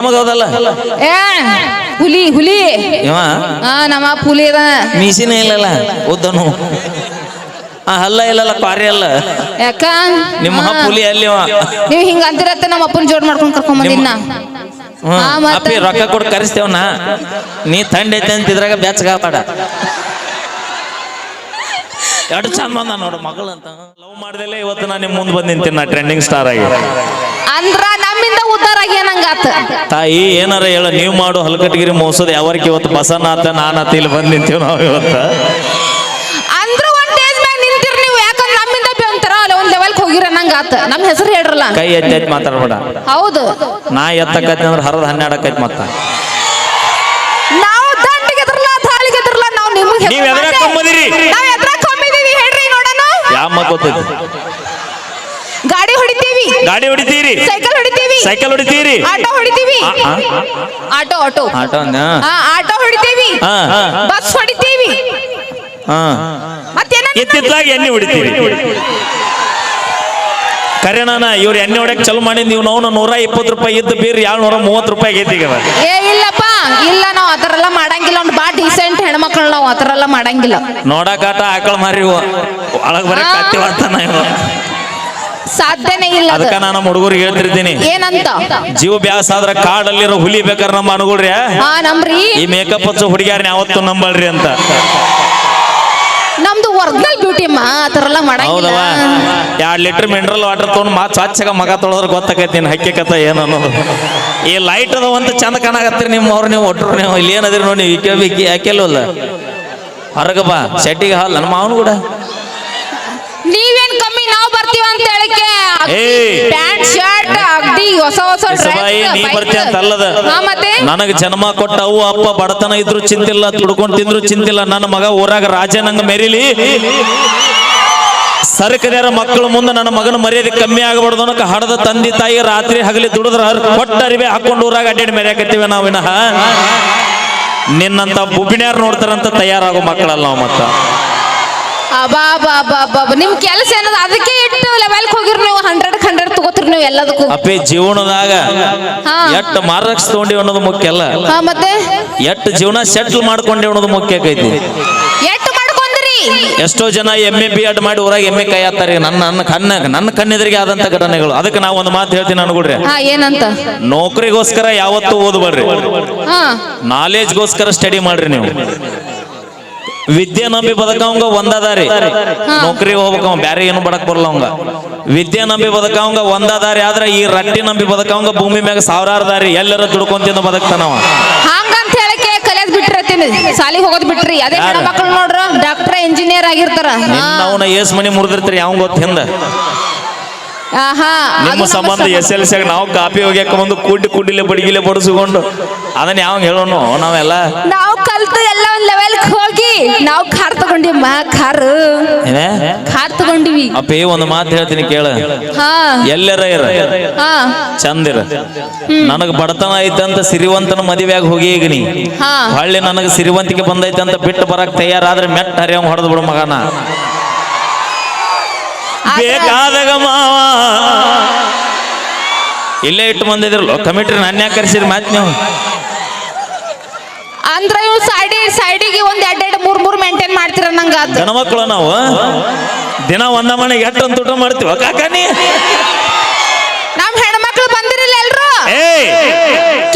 ಏ ಹುಲಿ ಹುಲಿ. ಇವ ಹಾ ನಮ್ಮ ಪುಲಿ ಅದ ಮೀಸಿನೇ ಇಲ್ಲಲ್ಲ? ಉದ್ದನು. ಆ ಹಲ್ಲ ಇಲ್ಲಲ್ಲ ಪಾರಿ ಅಲ್ಲ ಯಾಕ? ನಿಮ್ಮ ಹಾ. ಹುಲಿ ಅಲ್ಲಿ ನೀವು ನೀವ್ ಹಿಂಗ ಅಂತಿರತ್ತ ನಮ್ಮ ಅಪ್ಪನ ಜೋಡ್ ಮಾಡ್ಕೊಂಡು ಕರ್ಕೊಂಡ್ ಬಂದಿನ ಹ್ಮ್. ಮತ್ತೆ? ಅಪ್ಪಿ ರೊಕ್ಕ ಕೊಟ್ಟು ಕರೆಸ್ತೇವನ ನೀ. ತಂಡ ಐತೆ ಅಂತ ಇದ್ರಾಗ ಬೆಚ್ಚಗಾಪಾಡ ಎರಡು ಚಂದ ಬಂದ ನೋಡು ಮಗಳು ಅಂತ ಲವ್ ಮಾಡ್ದಲ್ಲೇ ಇವತ್ತು ನಾನು ನಿಮ್ಮ ಮುಂದೆ ಬಂದು ನಿಂತೀನಿ ನಾ ಟ್ರೆಂಡಿಂಗ್ ಸ್ಟಾರ್ ಆಗಿ. ಅಂದ್ರ ನಮ್ಮಿಂದ ಉದ್ದಾರ ಏನಂಗಾತ? ತಾಯಿ ಏನಾರ ಹೇಳ ನೀವು ಮಾಡು ಹಲ್ಕಟ್ಗಿರಿ ಮೋಸದ ಯಾವರ್కి ಇವತ್ತು ಬಸನಾತ ನಾನಾತ ಇಲ್ಲಿ ಬಂದು ನಿಂತೀವಿ ನಾವು ಇವತ್ತು? ಅಂದ್ರ ಒಂದ್ ಸ್ಟೇಜ್ ಮ್ಯಾಗ ನಿಂತಿರ್ ನೀವು ಯಾಕಂದ್ರ ನಮ್ಮಿಂದ ಬಿ ಒಂಥರ ಅಲ್ಲ ಒಂದ್ ಲೆವೆಲ್ ಹೋಗಿರ ನಂಗಾತ ನಮ್ ಹೆಸರು ಹೇಳ್ರಲ್ಲ. ಕೈ ಎತ್ತಿ ಎತ್ತಿ ಮಾತಾಡ್ಬೇಡ. ಹೌದು. ನಾ ಎತ್ತಕತ್ತಿ ಅಂದ್ರೆ ಹರದ ಹನ್ನೆರಡಕ್ಕೈತಿ ಮತ್ತ. ನಾವು ದಂಡಿಗೆದ್ರಲ್ಲ ನಾವು ನಿಮ್ಗೆ ಗೊತ್ತೈತಿ ಗಾಡಿ ಹೊಡಿತೀವಿ. ಗಾಡಿ ಹೊಡಿತೀರಿ. ಸೈಕಲ್ ಹೊಡಿತೀವಿ. ಸೈಕಲ್ ಹೊಡಿತೀರಿ. ಆಟೋ ಹೊಡಿತೀವಿ. Auto auto. ಆಟೋ ಆಟೋ ಹೊಡಿತೀವಿ. ಬಸ್ ಹೊಡಿತೀವಿ. ಎತ್ತಿತ್ಲಾಗ ಎಣ್ಣೆ ಹೊಡಿತೀವಿ ಕರೆ ನಾನ ಇವ್ರು ಎಣ್ಣೆ ಹೊಡ್ಯಕ್ ಚಲೋ ಮಾಡಿ ನೀವು ನಾವು ನೂರ ಇಪ್ಪತ್ತು ರೂಪಾಯಿ ಇದ್ದು ಬೀರ್ ಏಳ್ನೂರ ಮೂವತ್ತು ರೂಪಾಯಿ ಆಗೈತಿ ಈಗ ಇಲ್ಲಪ್ಪ ಇಲ್ಲ ನಾವು ಅದರೆಲ್ಲ ಮಾಡಂಗಿಲ್ಲ. ಒಂದು ಬಾ ಡೀಸೆಂಟ್ ಹೆಣ್ಮಕ್ಳು ನಾವು ಅದರೆಲ್ಲ ಮಾಡಂಗಿಲ್ಲ. ನೋಡಕಾಟ ಆಕಳ ಮಾರಿ ಒಳಗ್ ಬರ ಆ. ಕತ್ತಿ ಬರ್ತಾನ ಇವ. ಸಾಧ್ಯನೇ ಇಲ್ಲ ಅದು. ಅದಕ್ಕ ನಾನು ನಮ್ಮ ಹುಡುಗರಿಗೆ ಹೇಳ್ತಿರ್ತೀನಿ. ಏನಂತ? ಜೀವ ಬ್ಯಾಸ ಆದ್ರ ಕಾಡಲ್ಲಿರೋ ಹುಲಿ ಬೇಕಾದ್ರೆ ನಮ್ಮ ಅನುಗುಳ್ರಿ ಹಾ? ನಮ್ರಿ. ಈ ಮೇಕಪ್ ಹಚ್ಚೋ ಹುಡುಗಿಯಾರನ್ನ ಯಾವತ್ತು ನಂಬಳ್ರಿ ಅಂತ. ನಮ್ದು ಒರಿಜಿನಲ್ ಬ್ಯೂಟಿ ಅಮ್ಮ ಥರ ಎಲ್ಲ ಮಾಡಂಗಿಲ್ಲ. ಹೌದವ? ಎರಡ್ ಲೀಟರ್ ಮಿನರಲ್ ವಾಟರ್ ತೊಗೊಂಡು ಮಾತ್ ಸ್ವಚ್ಛಗ ಮಗ ತೊಳೆದ್ರೆ ಗೊತ್ತಾಕೈತಿ ನೀನು ಹಕ್ಕಿ ಕಥ ಏನು ಅನ್ನೋದು. ಈ ಲೈಟ್ ಅದ ಅಂತ ಚಂದ ಕಾಣಕತ್ತೀರಿ ನಿಮ್ಮ ಅವ್ರು ನೀವು ಒಟ್ಟರು ನೀವು ಇಲ್ಲಿ ಏನದಿರಿ ನೋಡಿ ಇಕ್ಕೆ ಬಿಕ್ಕಿ ಯಾಕೆಲ್ಲವಲ್ಲ ಹೊರಗಪ್ಪ ಸೆಟ್ಟಿಗೆ ಶೆಟ್ಟಿಗೆ ಹಾಲ್ ನನ್ನ ಮಾವನು ಕೂಡ. ನೀವೇನ್ ಕಮ್ಮಿ ನಾವು ಬರ್ತೀವ ಅಂತ ಹೇಳಕ್ಕೆ. ಪ್ಯಾಂಟ್ ಶರ್ಟ್ ಅಗ್ದಿ ಹೊಸ ಹೊಸ ನೀ ಬರ್ತೀಯ ಅಂತ ಅಲ್ಲದ. ನನಗೆ ಜನ್ಮ ಕೊಟ್ಟ ಅವು ಅಪ್ಪ ಬಡತನ ಇದ್ರು ಚಿಂತಿಲ್ಲ ತುಡ್ಕೊಂಡ್ ತಿಂದ್ರು ಚಿಂತಿಲ್ಲ. ನನ್ನ ಮಗ ಊರಾಗ ರಾಜ ರಾಜನಂಗ ಮೆರಿಲಿ. ಸರ್ಕದ್ಯಾರ ಮಕ್ಕಳ ಮುಂದೆ ನನ್ನ ಮಗನ ಮರ್ಯಾದೆ ಕಮ್ಮಿ ಆಗಬಾರ್ದು ಅನ್ನೋಕೆ ಹಡದ ತಂದೆ ತಾಯಿ ರಾತ್ರಿ ಹಗಲಿ ದುಡಿದ್ರ ಕೊಟ್ಟ ಅರಿವೆ ಹಾಕೊಂಡು ಊರಾಗ ಅಡ್ಡಾಡಿ ಮೆರೆಯಾಕತ್ತೀವಿ ನಾವು ವಿನಃ ನಿನ್ನಂತ ಬುಬ್ಬಿಣ್ಯಾರು ನೋಡ್ತಾರಂತ ತಯಾರಾಗೋ ಮಕ್ಕಳಲ್ಲ ನಾವು ಮತ್ತ. ನಿಮ್ ಕೆಲಸ ಏನದ? ಅದಕ್ಕೆ ಇಟ್ಟು ಲೆವೆಲ್ ಹೋಗಿರ್ ನೀವು ಹಂಡ್ರೆಡ್ ಹಂಡ್ರೆಡ್ ತಗೋತೀರಿ ನೀವು ಎಲ್ಲದಕ್ಕೂ. ಅಪ್ಪಿ ಜೀವನದಾಗ. ಎಟ್ ಮಾರ್ಕ್ಸ್ ತಗೊಂಡಿ ಅನ್ನೋದು ಮುಖ್ಯ ಅಲ್ಲ. ಮತ್ತೆ? ಎಟ್ ಜೀವನ ಸೆಟ್ಲ್ ಮಾಡ್ಕೊಂಡೆ ಅನ್ನೋದು ಮುಖ್ಯ ಮಾಡ್ಕೊಂಡ್ರಿ ಎಷ್ಟೋ ಜನ ಎಮ್ಮೆ ಬಿ ಎಡ್ ಮಾಡಿ ಊರಾಗ ಎಮ್ಮೆ ಕೈ ಹಾಕ್ತಾರೆ ನನ್ನ ನನ್ನ ಕಣ್ಣ ನನ್ನ ಕಣ್ಣೆದುರಿಗೆ ಆದಂತ ಘಟನೆಗಳು. ಅದಕ್ಕೆ ನಾವು ಒಂದು ಮಾತು ಹೇಳ್ತೀನಿ ಅನ್ಕೊಡ್ರಿ ಏನಂತ? ನೌಕರಿಗೋಸ್ಕರ ಯಾವತ್ತೂ ಓದಬೇಡ್ರಿ ನಾಲೆಜ್ಗೋಸ್ಕರ ಸ್ಟಡಿ ಮಾಡ್ರಿ ನೀವು. ವಿದ್ಯೆ ನಂಬಿ ಬದಕವಂಗ ಒಂದಾದಾರಿ. ನೌಕರಿ ಹೋಗ್ಬೇಕವ ಬ್ಯಾರೆ ಏನು ಬಡಕ್ ಬರಲ್ಲ ಅವಂಗ. ವಿದ್ಯೆ ನಂಬಿ ಬದಕವಂಗ ಒಂದಾದಾರಿ ಆದ್ರೆ ಈ ರಟ್ಟಿ ನಂಬಿ ಬದಕವಂಗ ಭೂಮಿ ಮ್ಯಾಗ ಸಾವಿರಾರು ದಾರಿ ಎಲ್ಲರ ದುಡ್ಕೊಂತಿಂದ ಬದಕ್ತಾನವ. ಹಂಗಂತ ಹೇಳಕ್ಕೆ ಕಲಿಯೋದ್ ಬಿಟ್ಟಿರತ್ತೀನಿ ಸಾಲಿಗೆ ಹೋಗೋದ್ ಬಿಟ್ರಿ. ಅದೇ ಮಕ್ಕಳು ನೋಡ್ರ ಇಂಜಿನಿಯರ್ ಆಗಿರ್ತಾರ. ಅವನ ಏಸ್ ಮನಿ ಮುರಿದಿರ್ತೀರಿ ಯಾವ ಗೊತ್ತ ಹಿಂದ? ಆಹಾ ನಿಮ್ಮ ಸಂಬಂಧ ಎಸ್ ಎಲ್ ಸಿಯಾಗ ನಾವು ಕಾಪಿ ಹೋಗ್ಯಾಕ ಬಂದು ಕುಡ್ಡಿ ಕುಡ್ಡಿಲೆ ಬಡಿಗಿಲೆ ಬಡಿಸ್ಕೊಂಡು ಅದನ್ನ ಯಾವ ಹೇಳೋನು? ನಾವೆಲ್ಲ ನಾವು ಕಲ್ತು ಎಲ್ಲ ಒಂದ್ ಕಾರ್ ತಗೊಂಡಿವಿ ಮಾ ಕಾರ್ ಏನೇ? ಕಾರ್ ತಗೊಂಡಿವಿ ಅಪ್ಪಿ ಒಂದು ಮಾತು ಹೇಳ್ತೀನಿ ಕೇಳ. ಹಾ. ಎಲ್ಲರ ಇರ. ಹಾ. ಚಂದಿರ ನನಗ ಬಡತನ ಐತಂತ ಸಿರಿವಂತನ ಮದುವೆಯಾಗಿ ಹೋಗಿ ಈಗ ನೀ. ಹಾ. ಹೊಳ್ಳಿ ನನಗೆ ಸಿರಿವಂತಿಕೆ ಬಂದೈತೆ ಅಂತ ಬಿಟ್ಟು ಬರಕ್ ತಯಾರಾದ್ರೆ ಮೆಟ್ಟ ಹರಿಯಂಗ್ ಹೊಡೆದು ಬಿಡು ಮಗನ. ಬೇಕಾದಾಗ ಮಾವ. ಇಲ್ಲೇ ಇಟ್ಟು ಬಂದಿದ್ರಲ್ಲ ಕಮಿಟ್ರಿ ನನ್ನ ಯಾಕೆ ಕರ್ಸಿರಿ ಮಾತು ನೀವು. ಅಂದ್ರ ಇವ್ ಸೈಡಿ ಸೈಡಿಗೆ ಒಂದ್ ಎರಡ್ ಎರಡ್ ಮೂರ್ ಮೂರ್ ಮೇಂಟೈನ್ ಮಾಡ್ತೀರ ನಂಗ ಅದ್? ಗಣಮಕ್ಳು ನಾವು? ದಿನ ಒಂದ ಮನೆಗೆ ಎಷ್ಟು ಅಂತ ಊಟ ಮಾಡ್ತೀವ ಕಾಕಾನಿ ನಮ್ ಹೆಣ್ಮಕ್ಳು ಬಂದಿರಲ್ಲ ಎಲ್ರು?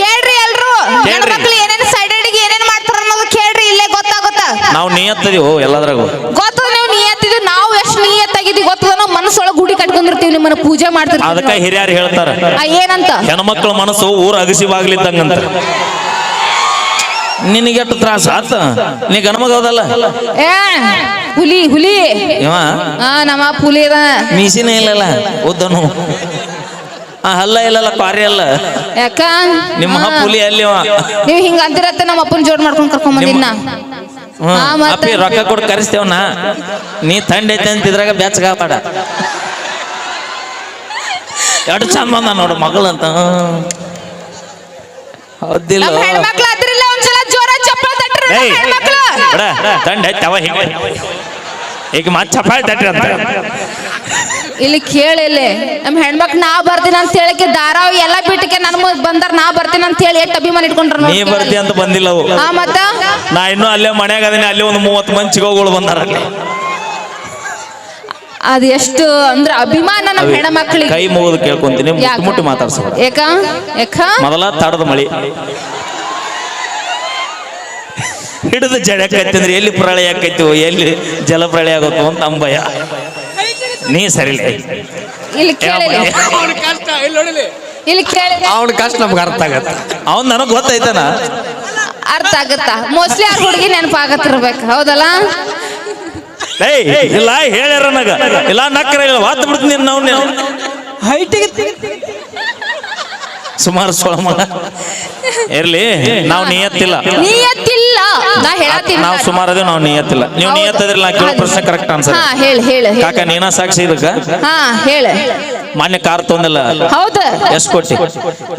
ಕೇಳ್ರಿ ಎಲ್ರು. ಹೆಣ್ಮಕ್ಳು ಏನೇನ್ ಸೈಡಿಗೆ ಏನೇನ್ ಮಾಡ್ತಾರ ಅನ್ನೋದು ಕೇಳ್ರಿ ಇಲ್ಲೇ ಗೊತ್ತಾಗುತ್ತ? ನಾವು ನಿಯತ್ತದೀವು ಎಲ್ಲದ್ರಾಗು? ಗೊತ್ತದ ನೀವು ನಿಯತ್ತಿದ್ದು ನಾವು ಎಷ್ಟು ನಿಯತ್ತಾಗಿದ್ದೀವಿ ಗೊತ್ತದ? ನಾವು ಮನಸ್ಸೊಳಗೆ ಗುಡಿ ಕಟ್ಕೊಂಡಿರ್ತೀವಿ ನಿಮ್ಮನ್ನ ಪೂಜೆ ಮಾಡ್ತಿರ್ತೀವಿ. ಅದಕ್ಕೆ ಹಿರಿಯರು ಹೇಳ್ತಾರೆ. ಆ, ಏನಂತ? ಹೆಣ್ಮಕ್ಳ ಮನಸ್ಸು ಊರ ಅಗಸಿ ಬಾಗ್ಲಿದ್ದಂಗಂತ ನಿನಗೆಟ್ಟು ತ್ರಾಸ? ಆತ ನೀ ಏ ಹುಲಿ ಹುಲಿ. ಇವ ನಮ್ಮ ಹುಲಿ ಅದ. ಮೀಸಿನೇ ಇಲ್ಲಲ್ಲ ಉದ್ದನು. ಆ ಹಲ್ಲ ಇಲ್ಲಲ್ಲ ಪಾರಿ ಅಲ್ಲ. ಯಾಕ? ನಿಮ್ಮ. ಹುಲಿ ಅಲ್ಲಿ ನೀವು ಹಿಂಗ ಅಂತಿರತ್ತ ನಮ್ಮ ಅಪ್ಪನ ಜೋಡ್ ಮಾಡ್ಕೊಂಡ್ ಕರ್ಕೊಂಡ್ ಬಂದಿನ? ಅಪ್ಪಿ ರೊಕ್ಕ ಕೊಟ್ಟು ಕರೆಸ್ತೇವನ ನೀ. ತಂಡ ಐತೆ ಅಂತ ಇದ್ರಾಗ ಬೆಚ್ಚಗಾಪಾಡ ಎರಡು ಚಂದ ಬಂದ ನೋಡು ಮಗಳಂತ. ಹೌದಿಲ್ಲ. ಏಯ್ ಹೆಣ್ಮಕ್ಳು ಬಿಡ ತಂಡ ಐತೆ ಅವ ಹಿಂಗೆ. ಈಗ ಮತ್ತೆ ಚಪಾಳಿ ಅಂತ. ಇಲ್ಲಿ ಕೇಳಿಲ್ಲಿ ನಮ್ಮ ಹೆಣ್ಮಕ್ಳು ನಾ ಬರ್ತೀನಿ ಅಂತ ಹೇಳಕ್ಕೆ ಧಾರಾವಾಹಿ ಎಲ್ಲ ಬಿಟ್ಟಕ್ಕೆ ನನ್ ಬಂದ್ರ ಬಂದಾರ ನಾ ಬರ್ತೀನಿ ಅಂತ ಹೇಳಿ ಎಷ್ಟು ಅಭಿಮಾನ ಇಟ್ಕೊಂಡ್ರ ನೀ ಬರ್ತಿ ಅಂತ ಬಂದಿಲ್ಲ ಅವು. ಹಾ ಮತ್ತ? ನಾ ಇನ್ನೂ ಅಲ್ಲೇ ಮನ್ಯಾಗ ಅದೀನಿ ಅಲ್ಲಿ ಒಂದು ಮೂವತ್ತು ಮಂದಿ ಚಿಗೋಗಳು ಬಂದಾರ ಅದ್ ಎಷ್ಟು ಅಂದ್ರೆ ಅಭಿಮಾನ ನಮ್ಮ ಹೆಣ್ಮಕ್ಳಿಗೆ. ಕೈ ಮುಗಿದು ಕೇಳ್ಕೊಂತೀನಿ ಮುಟ್ಟು ಮಾತಾಡ್ಸೋ ಮುಟ್ಟಿ ಯಾಕ? ಯಾಕ? ಮೊದಲ ತಡದ ಮಳಿ. ಹಿಡಿದು ಜಡಕತ್ತಂದ್ರೆ ಎಲ್ಲಿ ಪ್ರಳಯ ಆಕೈತು ಎಲ್ಲಿ ಜಲ ಪ್ರಳಯ ಆಗುತ್ತೋ ಅಂತ ಭಯ ನೀ ಸರಿಲ್ಲ ಇಲ್ಲಿ ಇಲ್ಲಿ ಅವನ ಕಷ್ಟ ನಮ್ಗೆ ಅರ್ಥ ಆಗತ್ತ. ಅವ್ನು ನನಗ್ ಗೊತ್ತೈತನ? ಅರ್ಥ ಆಗತ್ತ? ಮೋಸ್ಟ್ಲಿ ಆ ಹುಡುಗಿ ನೆನಪಾಗತ್ತಿರ್ಬೇಕು. ಹೌದಲ್ಲ? ಏಯ್ ಇಲ್ಲ ಹೇಳ್ಯಾರ ನಗ ಇಲ್ಲ ನಕ್ಕರ ಇಲ್ಲ ವಾತ್ ಬಿಡ್ತೀನಿ ನಾವು ಹೈಟಿಗೆ ಸುಮಾರು ಸೋಳಮ್ಮ ಮಗ. ಇರ್ಲಿ ನಾವು ನಿಯತ್ತಿಲ್ಲ. ನಿಯತ್ತಿಲ್ಲ. ನಾ ಹೇಳತ್ತೀನಿ ನಾವು ಸುಮಾರು ಅದೇ ನಾವು ನಿಯತ್ತಿಲ್ಲ. ನೀವು ಹೌದು. ನಿಯತ್ತದ್ರಲ್ಲ ನಾ ಕೇಳೋ ಪ್ರಶ್ನೆ ಕರೆಕ್ಟ್ ಆನ್ಸರ್ ಹಾ ಹೇಳ ಹೇಳ ಕಾಕ ನೀನ ಸಾಕ್ಷಿ ಇದಕ್ಕ? ಹಾ ಹೇಳ. ಮಾನ್ಯ ಕಾರ್ ತೊಂದಿಲ್ಲ. ಹೌದು. ಎಷ್ಟು ಕೊಟ್ಟಿ?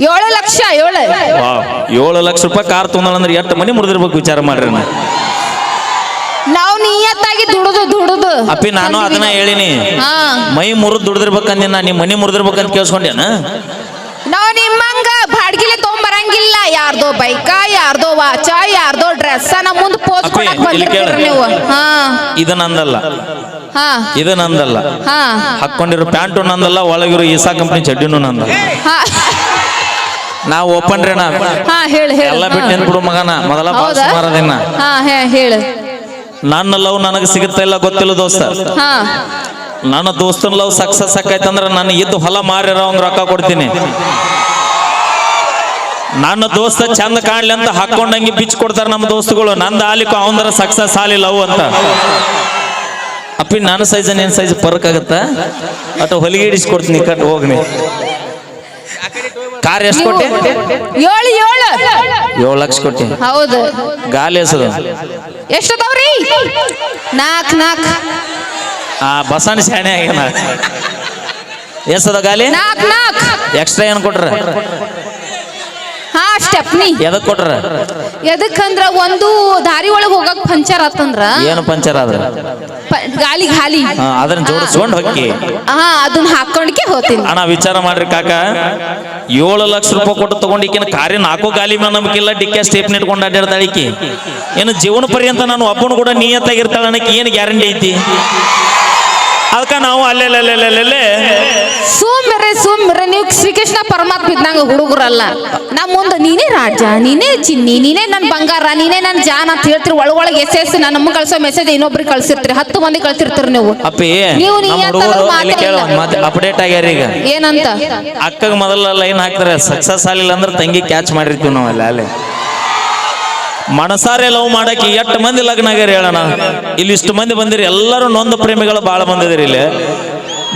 ಏಳು ಲಕ್ಷ ಏಳು. ವಾವ್, ಏಳು ಲಕ್ಷ ರೂಪಾಯಿ ಕಾರ್ ತೊಂದಲ್ಲ ಅಂದ್ರೆ ಎಷ್ಟು ಮನಿ ಮುರಿದಿರ್ಬೇಕು ವಿಚಾರ ಮಾಡ್ರಿ ನಾ. ನಾವು ನಿಯತ್ತಾಗಿ ದುಡುದು ದುಡುದು. ಅಪ್ಪಿ ನಾನು ಅದನ್ನ ಹೇಳಿನಿ. ಹಾ. ಮೈ ಮುರಿದು ದುಡ್ದಿರ್ಬೇಕಂದಿ ನಾ ನಿಮ್ಮ ಮನಿ ಮುರಿದಿರ್ಬೇಕಂತ ಕೇಳಿಸ್ಕೊಂಡೇನ ನಾವ್ ನಿಮ್ಮಂಗ ಬಾಡ್ಗಿಲೆ ತಗೊಂಬರಂಗಿಲ್ಲ ಯಾರ್ದೋ ಬೈಕ ಯಾರ್ದೋ ವಾಚ ಯಾರ್ದೋ ಡ್ರೆಸ್ ನಮ್ಮ ಮುಂದೆ ಪೋಸ್ ಅಪ್ಪಿ, ಕೊಡಕ್ ಇಲ್ಲಿ ಬಂದಿರ್ತೀರಿ ಕೇಳು. ನೀವು. ಹಾ. ಇದು ನಂದಲ್ಲ. ಹಾ. ಇದು ನಂದಲ್ಲ. ಹಾ. ಹಾಕೊಂಡಿರೋ ಪ್ಯಾಂಟು ನಂದಲ್ಲ ಒಳಗಿರೋ ಈಸಾ ಕಂಪ್ನಿ ಚಡ್ಡಿನೂ ನಂದ ಹಾ. ನಾವು ಓಪನ್ ರೀ ನಾ. ಹಾ ಹೇಳ ಹೇಳ. ಎಲ್ಲ ಬಿಟ್ಟು ನಿಂತ್ಬಿಡು ಮಗನ. ಮೊದಲ ಬಾಳ ಹೌದಾ? ಸುಮಾರು ಹಾ ಹೇ ಹೇಳು. ನನ್ನ ಲವ್ ನನಗೆ ಸಿಗುತ್ತ ಇಲ್ಲ ಗೊತ್ತಿಲ್ಲ ದೋಸ್ತ. ಹಾ. ನನ್ನ ದೋಸ್ತನ ಲವ್ ಸಕ್ಸಸ್ ಆಕೈತಂದ್ರೆ ನಾನು ಇದ್ದು ಹೊಲ ಮಾರಿರೋ ಅವ್ನ್ ರೊಕ್ಕ ಕೊಡ್ತೀನಿ. ನನ್ನ ದೋಸ್ತ ಚಂದ ಕಾಣ್ಲಿ ಅಂತ ಹಾಕೊಂಡಂಗೆ ಬಿಚ್ ಕೊಡ್ತಾರೆ ನಮ್ಮ ದೋಸ್ತುಗಳು. ನಂದ ಆಲಿಕು ಅವಂದ್ರ ಸಕ್ಸಸ್ ಆಲಿ ಲವ್ ಅಂತ. ಅಪ್ಪಿ ನನ್ನ ಸೈಜ್ ಏನ್ ಸೈಜ್ ಪರ್ಕ್ ಆಗತ್ತ? ಅಟ ಹೊಲಿಗೆ ಇಡಿಸ್ಕೊಡ್ತೀನಿ ಕಟ್ ಹೋಗ್ನಿ ಕಾರ್ ಎಷ್ಟು ಕೊಟ್ಟೆ? ಏಳು ಏಳು. ಏಳು ಲಕ್ಷ ಕೊಟ್ಟೆ. ಹೌದು. ಗಾಲಿ ಎಷ್ಟು ಎಷ್ಟದವ್ರಿ? ನಾಕ್ ನಾಕ್. ಆ ಬಸನ್ ಶಾಣೆ ಆಗ್ಯಾನ ಎಷ್ಟದ ಗಾಲಿ? ನಾಕ್ ನಾಕ್. ಎಕ್ಸ್ಟ್ರಾ ಏನು ಕೊಟ್ರ? ಸ್ಟೆಪ್ನಿ ಎದಕ್ ಕೊಟ್ರ? ಎದಕ್ಕಂದ್ರ ಒಂದು ದಾರಿ ಒಳಗ್ ಹೋಗಕ್ ಪಂಚರ್ ಆತಂದ್ರ. ಏನು ಪಂಚರ್ ಆದ್ರ? ಪ- ಗಾಲಿ ಗಾಲಿ ಹಾ, ಅದನ್ನ ಜೋಡಿಸ್ಕೊಂಡು ಹೊಕ್ಕಿ ಹಾ ಅದನ್ನ ಹಾಕೊಂಡ್ಕೆ ಹೋಗ್ತೀನಿ. ಅಣ್ಣ ವಿಚಾರ ಮಾಡ್ರಿ ಕಾಕ. ಏಳು ಲಕ್ಷ ರೂಪಾಯಿ ಕೊಟ್ಟು ತಗೊಂಡಿಕ್ಕಿನ ಕಾರಿನ ಕಾರಿ ನಾಲ್ಕು ಗಾಲಿ ಮೇಲೆ ನಂಬಿಕಿಲ್ಲ ಡಿಕ್ಕೆ ಸ್ಟೇಪ್ ಇಟ್ಕೊಂಡು ಅಡ್ಡಾಡ್ತಾಳಿಕಿ ಏನು ಜೀವನ ಪರ್ಯಂತ ನಾನು ಒಬ್ಬನು ಕೂಡ ನಿಯತ್ತಾಗಿರ್ತಾಳೆ ಅನ್ನಕ್ಕೆ ಏನು ಗ್ಯಾರಂಟಿ ಐತಿ? ಅದಕ್ಕೆ ನಾವು ಅಲ್ಲೇ ಸೋಮ್ರೆ ಸೋಮ್ರೆ ನೀವು ಶ್ರೀಕೃಷ್ಣ ಪರಮಾತ್ಮ ಇದ್ದಂಗ ಹುಡುಗರಲ್ಲ. ನಾ ಮುಂದೆ ನೀನೇ ರಾಜ ನೀನೇ ಚಿನ್ನಿ ನೀನೇ ನನ್ನ ಬಂಗಾರ ನೀನೇ ನನ್ನ ಜಾನ್ ಅಂತ ಹೇಳ್ತೀರಿ. ಒಳಗೊಳಗೆ ಎಸ್ ಎಸ್ ನಮ್ಮ ಕಳ್ಸೋ ಮೆಸೇಜ್ ಇನ್ನೊಬ್ರಿಗೆ ಕಳ್ಸಿರ್ತೀರಿ. ಹತ್ತು ಮಂದಿ ಕಳ್ಸಿರ್ತೀರಿ ನೀವು. ಅಪ್ಪಿ ನೀವು ನಮ್ಮ ಅಪ್ಡೇಟ್ ಆಗ್ಯಾರ ಈಗ. ಏನಂತ? ಅಕ್ಕಗೆ ಮೊದಲ ಲೈನ್ ಹಾಕ್ತಾರೆ? ಸಕ್ಸಸ್ ಆಗಿಲ್ಲ ಅಂದ್ರೆ ತಂಗಿ ಕ್ಯಾಚ್ ಮಾಡಿರ್ತೀವಿ ನಾವು ಅಲ್ಲ ಅಲ್ಲೇ. ಮನಸಾರೆ ಲವ್ ಮಾಡಕ್ಕೆ ಎಷ್ಟು ಮಂದಿ ಲಗ್ನ ಆಗ್ಯಾರ ಹೇಳೋಣ ಇಲ್ಲಿ ಇಷ್ಟು ಮಂದಿ ಬಂದಿರಿ ಎಲ್ಲರೂ ನೊಂದ ಪ್ರೇಮಿಗಳು ಭಾಳ ಬಂದಿದ್ದೀರಿ ಇಲ್ಲಿ.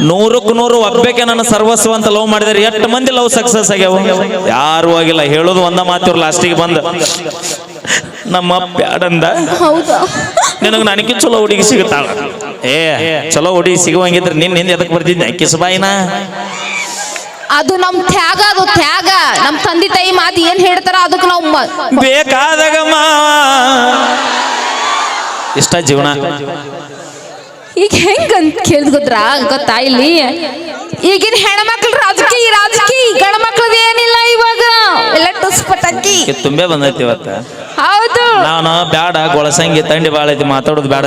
ನೂರಕ್ಕೆ ನೂರು ಒಬ್ಬಕ್ಕೆ ನನ್ನ ಸರ್ವಸ್ವ ಅಂತ ಲವ್ ಮಾಡಿದಾರೆ ಎಷ್ಟು ಮಂದಿ ಲವ್ ಸಕ್ಸಸ್ ಆಗ್ಯಾವ? ಯಾರು ಆಗಿಲ್ಲ ಹೇಳೋದು ಒಂದ ಮಾತಿವ್ರು ಲಾಸ್ಟಿಗೆ ಬಂದ. ನಮ್ಮ ಪ್ಯಾಡಂದ ನಿನಗ ನಿನಗೆ ನನಗೆ ಚಲೋ ಹುಡುಗಿ ಸಿಗುತ್ತಾಳ? ಏ ಚಲೋ ಹುಡುಗಿ ಸಿಗುವಂಗಿದ್ರೆ ನಿನ್ನ ಹಿಂದೆ ಎದಕ್ಕೆ ಬರ್ತಿದ್ದೆ ಕಿಸಬಾಯಿನ? ಅದು ನಮ್ ತ್ಯಾಗ ಅದು ತ್ಯಾಗ. ನಮ್ ತಂದೆ ತಾಯಿ ಮಾತು ಏನ್ ಹೇಳ್ತಾರ ಅದಕ್ಕೆ ನಾವು ಬೇಕಾದಾಗ ಇಷ್ಟ ಜೀವನ? ಈಗ ಹೆಂಗ್ ಅಂತ ಕೇಳಿದ್ ಗೊತ್ತಾ? ಗೊತ್ತಾ ಇಲ್ಲಿ? ಈಗಿನ ಹೆಣ್ಮಕ್ಳು ರಾಜಕೀಯ ರಾಜಕೀಯ. ಗಂಡ ಮಕ್ಳದ ಏನಿಲ್ಲ ಇವಾಗ. ಎಲ್ಲ ಟುಸ್ ಪಟಾಕಿ ತುಂಬೆ ಬಂದೈತಿ ಇವತ್ತ. ಹೌದು. ನಾನು ಬ್ಯಾಡ ಗೊಳಸಂಗಿ ತಂಡಿ ಬಾಳ ಐತಿ ಮಾತಾಡೋದು ಬ್ಯಾಡ.